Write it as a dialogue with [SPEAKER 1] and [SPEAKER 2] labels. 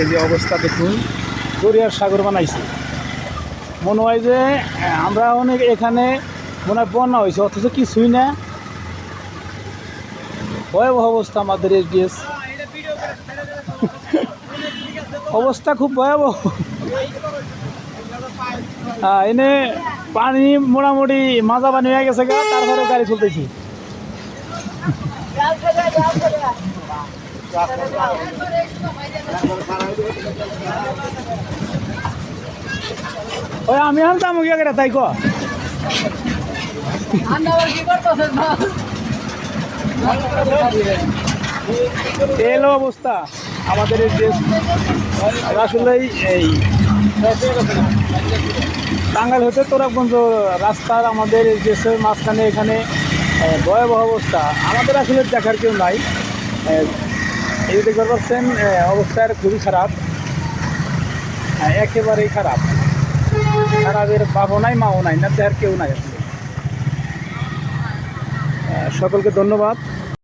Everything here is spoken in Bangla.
[SPEAKER 1] এই যে অবস্থা দেখুন। দরিয়ার সাগর বানাইছে। মনে হয় যে আমরা অনেক এখানে মনে হয় বন্যা হয়েছে, অথচ কিছুই না। ভয়াবহ অবস্থা আমাদের এসডিএস অবস্থা খুব ভয়াবহ। এনে পানি মোটামুটি মাজা পানি হয়ে গেছে গা, তারপরে গাড়ি চলতেছি ওই, আমি আনতাম গিয়ে গেলে তাই ক। অবস্থা। আমাদের এই দেশ আসলেই এই টাঙ্গাইল হতে তোরাগঞ্জ রাস্তার আমাদের দেশের মাঝখানে এখানে ভয়াবহ অবস্থা। আমাদের আসলে দেখার কেউ নাই। এই দেখতে পাচ্ছেন অবস্থার খুবই খারাপ। হ্যাঁ, একেবারেই খারাপ। খারাপের বাবও নাই মাও নাই না দেহার কেউ নাই আসলে। সকলকে ধন্যবাদ।